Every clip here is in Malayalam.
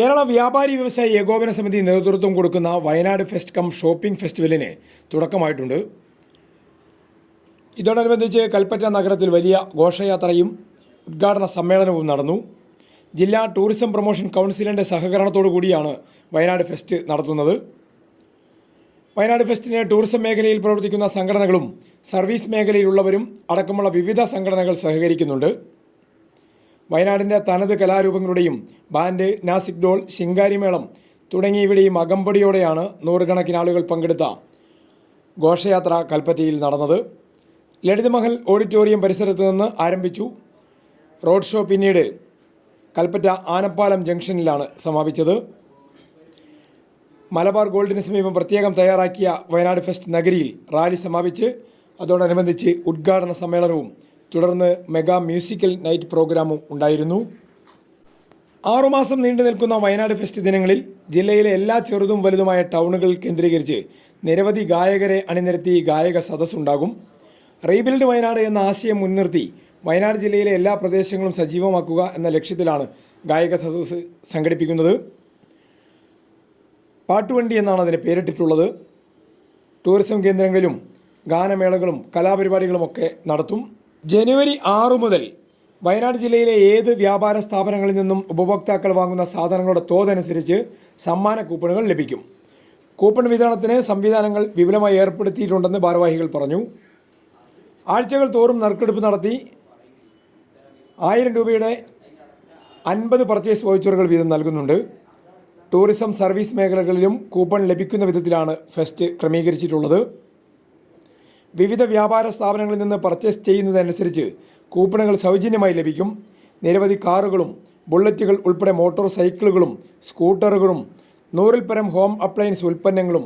കേരള വ്യാപാരി വ്യവസായി ഏകോപന സമിതി നേതൃത്വം കൊടുക്കുന്ന വയനാട് ഫെസ്റ്റ് കം ഷോപ്പിംഗ് ഫെസ്റ്റിവലിന് തുടക്കമായിട്ടുണ്ട്. ഇതോടനുബന്ധിച്ച് കൽപ്പറ്റ നഗരത്തിൽ വലിയ ഘോഷയാത്രയും ഉദ്ഘാടന സമ്മേളനവും നടന്നു. ജില്ലാ ടൂറിസം പ്രൊമോഷൻ കൗൺസിലിന്റെ സഹകരണത്തോടു കൂടിയാണ് വയനാട് ഫെസ്റ്റ് നടത്തുന്നത്. വയനാട് ഫെസ്റ്റിന് ടൂറിസം മേഖലയിൽ പ്രവർത്തിക്കുന്ന സംഘടനകളും സർവീസ് മേഖലയിലുള്ളവരും അടക്കമുള്ള വിവിധ സംഘടനകൾ സഹകരിക്കുന്നുണ്ട്. വയനാടിന്റെ തനത് കലാരൂപങ്ങളുടെയും ബാൻഡ് നാസിക് ഡോൾ ശിങ്കാരിമേളം തുടങ്ങിയവയുടെയും അകമ്പടിയോടെയാണ് നൂറുകണക്കിന് ആളുകൾ പങ്കെടുത്ത ഘോഷയാത്ര കൽപ്പറ്റയിൽ നടന്നത്. ലളിതമഹൽ ഓഡിറ്റോറിയം പരിസരത്ത് നിന്ന് ആരംഭിച്ചു. റോഡ് ഷോ പിന്നീട് കൽപ്പറ്റ ആനപ്പാലം ജംഗ്ഷനിലാണ് സമാപിച്ചത്. മലബാർ ഗോൾഡിന് സമീപം പ്രത്യേകം തയ്യാറാക്കിയ വയനാട് ഫെസ്റ്റ് നഗരിയിൽ റാലി സമാപിച്ച് അതോടനുബന്ധിച്ച് ഉദ്ഘാടന സമ്മേളനവും തുടർന്ന് മെഗാ മ്യൂസിക്കൽ നൈറ്റ് പ്രോഗ്രാമും ഉണ്ടായിരുന്നു. ആറുമാസം നീണ്ടു നിൽക്കുന്ന വയനാട് ഫെസ്റ്റ് ദിനങ്ങളിൽ ജില്ലയിലെ എല്ലാ ചെറുതും വലുതുമായ ടൗണുകൾ കേന്ദ്രീകരിച്ച് നിരവധി ഗായകരെ അണിനിരത്തി ഗായക സദസ്സുണ്ടാകും. റീബിൽഡ് വയനാട് എന്ന ആശയം മുൻനിർത്തി വയനാട് ജില്ലയിലെ എല്ലാ പ്രദേശങ്ങളും സജീവമാക്കുക എന്ന ലക്ഷ്യത്തിലാണ് ഗായക സദസ്സ് സംഘടിപ്പിക്കുന്നത്. പാട്ടുവണ്ടി എന്നാണ് അതിന് പേരിട്ടിട്ടുള്ളത്. ടൂറിസം കേന്ദ്രങ്ങളിലും ഗാനമേളകളും കലാപരിപാടികളുമൊക്കെ നടത്തും. ജനുവരി ആറു മുതൽ വയനാട് ജില്ലയിലെ ഏത് വ്യാപാര സ്ഥാപനങ്ങളിൽ നിന്നും ഉപഭോക്താക്കൾ വാങ്ങുന്ന സാധനങ്ങളുടെ തോതനുസരിച്ച് സമ്മാന കൂപ്പണുകൾ ലഭിക്കും. കൂപ്പൺ വിതരണത്തിന് സംവിധാനങ്ങൾ വിപുലമായി ഏർപ്പെടുത്തിയിട്ടുണ്ടെന്ന് ഭാരവാഹികൾ പറഞ്ഞു. ആഴ്ചകൾ തോറും നറുക്കെടുപ്പ് നടത്തി ആയിരം രൂപയുടെ അൻപത് പർച്ചേസ് വൗച്ചറുകൾ വീതം നൽകുന്നുണ്ട്. ടൂറിസം സർവീസ് മേഖലകളിലും കൂപ്പൺ ലഭിക്കുന്ന വിധത്തിലാണ് ഫെസ്റ്റ് ക്രമീകരിച്ചിട്ടുള്ളത്. വിവിധ വ്യാപാര സ്ഥാപനങ്ങളിൽ നിന്ന് പർച്ചേസ് ചെയ്യുന്നതനുസരിച്ച് കൂപ്പണുകൾ സൗജന്യമായി ലഭിക്കും. നിരവധി കാറുകളും ബുള്ളറ്റുകൾ ഉൾപ്പെടെ മോട്ടോർ സൈക്കിളുകളും സ്കൂട്ടറുകളും നൂറിൽ പരം ഹോം അപ്ലയൻസ് ഉൽപ്പന്നങ്ങളും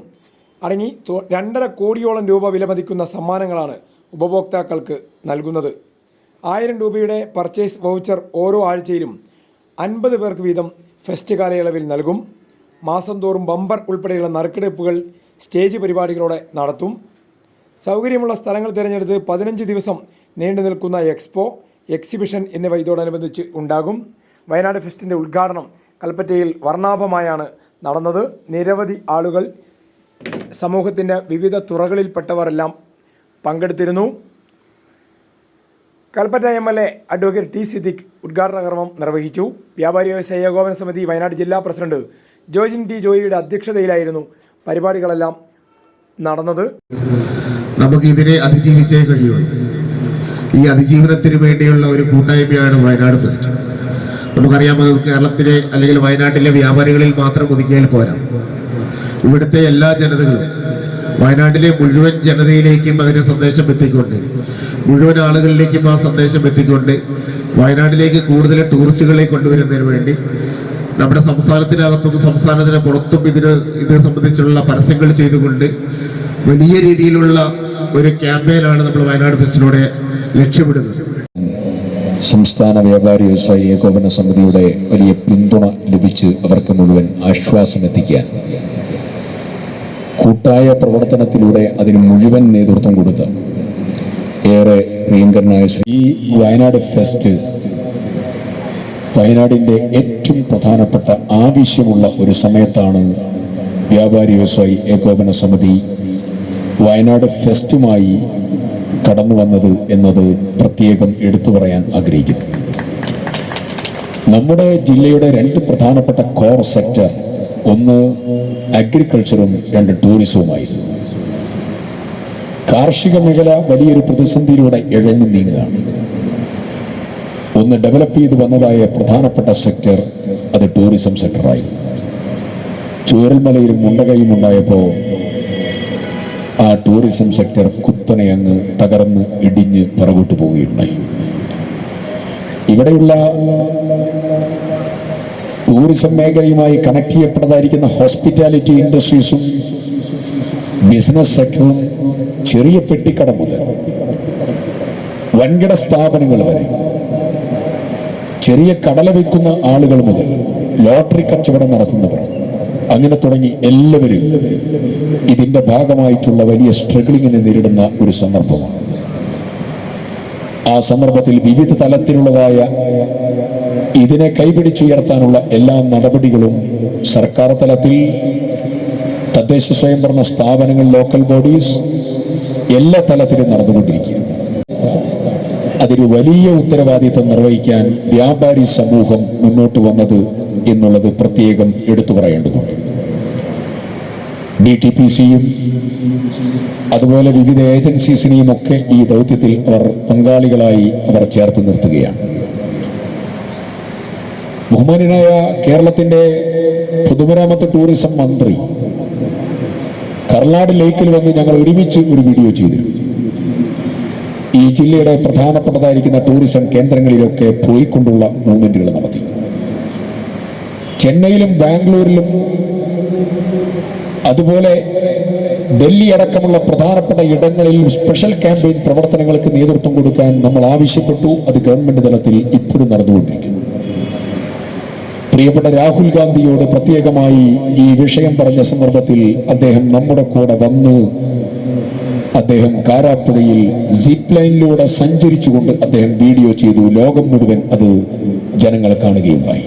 അടങ്ങി രണ്ടര കോടിയോളം രൂപ വിലമതിക്കുന്ന സമ്മാനങ്ങളാണ് ഉപഭോക്താക്കൾക്ക് നൽകുന്നത്. ആയിരം രൂപയുടെ പർച്ചേസ് വൗച്ചർ ഓരോ ആഴ്ചയിലും അൻപത് പേർക്ക് വീതം ഫെസ്റ്റ് കാലയളവിൽ നൽകും. മാസം തോറും ബമ്പർ ഉൾപ്പെടെയുള്ള നറുക്കെടുപ്പുകൾ സ്റ്റേജ് പരിപാടികളോടെ നടത്തും. സൗകര്യമുള്ള സ്ഥലങ്ങൾ തിരഞ്ഞെടുത്ത് പതിനഞ്ച് ദിവസം നീണ്ടു നിൽക്കുന്ന എക്സ്പോ എക്സിബിഷൻ എന്നിവ ഇതോടനുബന്ധിച്ച് ഉണ്ടാകും. വയനാട് ഫെസ്റ്റിന്റെ ഉദ്ഘാടനം കൽപ്പറ്റയിൽ വർണാഭമായാണ് നടന്നത്. നിരവധി ആളുകൾ സമൂഹത്തിന്റെ വിവിധ തുറകളിൽപ്പെട്ടവരെല്ലാം പങ്കെടുത്തിരുന്നു. Kalpetta M L A advocate T Siddique ഉദ്ഘാടന കർമ്മം നിർവഹിച്ചു. വ്യാപാരി വ്യവസായ ഏകോപന സമിതി വയനാട് ജില്ലാ പ്രസിഡന്റ് ജോജിൻ ടി ജോയിയുടെ അധ്യക്ഷതയിലായിരുന്നു പരിപാടികളെല്ലാം നടന്നത്. നമുക്ക് ഇതിനെ അതിജീവിച്ചേ കഴിയൂ. ഈ അതിജീവനത്തിന് വേണ്ടിയുള്ള ഒരു കൂട്ടായ്മയാണ് വയനാട് ഫെസ്റ്റ്. നമുക്കറിയാം കേരളത്തിലെ അല്ലെങ്കിൽ വയനാട്ടിലെ വ്യാപാരികളിൽ മാത്രം ഒതുങ്ങിയാൽ പോരാ. ഇവിടുത്തെ എല്ലാ ജനതകളും വയനാട്ടിലെ മുഴുവൻ ജനതയിലേക്കും അതിന് സന്ദേശം എത്തിക്കൊണ്ട് മുഴുവൻ ആളുകളിലേക്കും ആ സന്ദേശം എത്തിക്കൊണ്ട് വയനാട്ടിലേക്ക് കൂടുതൽ ടൂറിസ്റ്റുകളെ കൊണ്ടുവരുന്നതിന് വേണ്ടി നമ്മുടെ സംസ്ഥാനത്തിനകത്തും സംസ്ഥാനത്തിന് പുറത്തും ഇതിന് ഇത് സംബന്ധിച്ചുള്ള പരസ്യങ്ങൾ ചെയ്തുകൊണ്ട് വലിയ രീതിയിലുള്ള ഒരു ക്യാമ്പയിനാണ് നമ്മൾ വയനാട് ഫെസ്റ്റിലൂടെ ലക്ഷ്യമിടുന്നത്. സംസ്ഥാന വ്യാപാരി വ്യവസായി ഏകോപന സമിതിയുടെ വലിയ പിന്തുണ ലഭിച്ച് അവർക്ക് മുഴുവൻ ആശ്വാസം ആശ്വാസമെത്തിക്കാൻ കൂട്ടായ പ്രവർത്തനത്തിലൂടെ അതിന് മുഴുവൻ നേതൃത്വം കൊടുത്ത ഏറെ പ്രിയങ്കരനായ ഈ വയനാട് ഫെസ്റ്റ് വയനാടിന്റെ ഏറ്റവും പ്രധാനപ്പെട്ട ആവശ്യമുള്ള ഒരു സമയത്താണ് വ്യാപാരി വ്യവസായി ഏകോപന സമിതി വയനാട് ഫെസ്റ്റുമായി കടന്നു വന്നത് എന്നത് പ്രത്യേകം എടുത്തു പറയാൻ ആഗ്രഹിക്കുന്നു. നമ്മുടെ ജില്ലയുടെ രണ്ട് പ്രധാനപ്പെട്ട കോർ സെക്ടർ ഒന്ന് അഗ്രികൾച്ചറും രണ്ട് ടൂറിസവുമായിരുന്നു കാർഷിക മേഖല വലിയൊരു പ്രതിസന്ധിയിലൂടെ ഇഴഞ്ഞു നീങ്ങുകയാണ്. ഒന്ന് ഡെവലപ്പ് ചെയ്ത് വന്നതായ പ്രധാനപ്പെട്ട സെക്ടർ അത് ടൂറിസം സെക്ടറായി ചൂരൽമലയിലും മുണ്ടകയും ഉണ്ടായപ്പോൾ ആ ടൂറിസം സെക്ടർ കുത്തനെ അങ്ങ് തകർന്ന് ഇടിഞ്ഞ് പുറകോട്ട് പോവുകയുണ്ടായി. ഇവിടെയുള്ള ടൂറിസം മേഖലയുമായി കണക്ട് ചെയ്യപ്പെട്ടതായിരിക്കുന്ന ഹോസ്പിറ്റാലിറ്റി ഇൻഡസ്ട്രീസും ബിസിനസ് സെക്ടറും ചെറിയ പെട്ടിക്കട മുതൽ വൻകിട സ്ഥാപനങ്ങൾ വരെ ചെറിയ കടല വിൽക്കുന്ന ആളുകൾ മുതൽ ലോട്ടറി കച്ചവടം നടത്തുന്നവർ അങ്ങനെ തുടങ്ങി എല്ലാവരും ഇതിന്റെ ഭാഗമായിട്ടുള്ള വലിയ സ്ട്രഗിളിങ്ങിനെ നേരിടുന്ന ഒരു സന്ദർഭമാണ്. ആ സന്ദർഭത്തിൽ വിവിധ തലത്തിലുള്ളതായ ഇതിനെ കൈപിടിച്ചുയർത്താനുള്ള എല്ലാ നടപടികളും സർക്കാർ തലത്തിൽ തദ്ദേശ സ്വയംഭരണ സ്ഥാപനങ്ങൾ ലോക്കൽ ബോഡീസ് എല്ലാ തലത്തിലും നടന്നുകൊണ്ടിരിക്കുക അതൊരു വലിയ ഉത്തരവാദിത്തം നിർവഹിക്കാൻ വ്യാപാരി സമൂഹം മുന്നോട്ട് വന്നത് എന്നുള്ളത് പ്രത്യേകം എടുത്തു പറയേണ്ടതുണ്ട്. ഡി ടി പി സിയും അതുപോലെ വിവിധ ഏജൻസീസിനെയും ഒക്കെ ഈ ദൗത്യത്തിൽ അവർ പങ്കാളികളായി അവർ ചേർത്ത് നിർത്തുകയാണ്. ബഹുമാനായ കേരളത്തിന്റെ പൊതുമരാമത്ത് ടൂറിസം മന്ത്രി കർണാട് ലേക്കിൽ വന്ന് ഞങ്ങൾ ഒരുമിച്ച് ഒരു വീഡിയോ ചെയ്തിരുന്നു. ഈ ജില്ലയുടെ പ്രധാനപ്പെട്ടതായിരിക്കുന്ന ടൂറിസം കേന്ദ്രങ്ങളിലൊക്കെ പോയിക്കൊണ്ടുള്ള മൂവ്മെന്റുകൾ നടത്തി. ചെന്നൈയിലും ബാംഗ്ലൂരിലും അതുപോലെ ഡൽഹി അടക്കമുള്ള പ്രധാനപ്പെട്ട ഇടങ്ങളിൽ സ്പെഷ്യൽ ക്യാമ്പയിൻ പ്രവർത്തനങ്ങൾക്ക് നേതൃത്വം കൊടുക്കാൻ നമ്മൾ ആവശ്യപ്പെട്ടു. അത് ഗവൺമെന്റ് തലത്തിൽ ഇപ്പോഴും നടന്നുകൊണ്ടിരിക്കുന്നു. പ്രിയപ്പെട്ട രാഹുൽ ഗാന്ധിയോട് പ്രത്യേകമായി ഈ വിഷയം പറഞ്ഞ സന്ദർഭത്തിൽ അദ്ദേഹം നമ്മുടെ കൂടെ വന്ന് അദ്ദേഹം കാരാപ്പുഴയിൽ സിപ്പ് ലൈനിലൂടെ സഞ്ചരിച്ചുകൊണ്ട് അദ്ദേഹം വീഡിയോ ചെയ്തു. ലോകം മുഴുവൻ അത് ജനങ്ങൾ കാണുകയുണ്ടായി.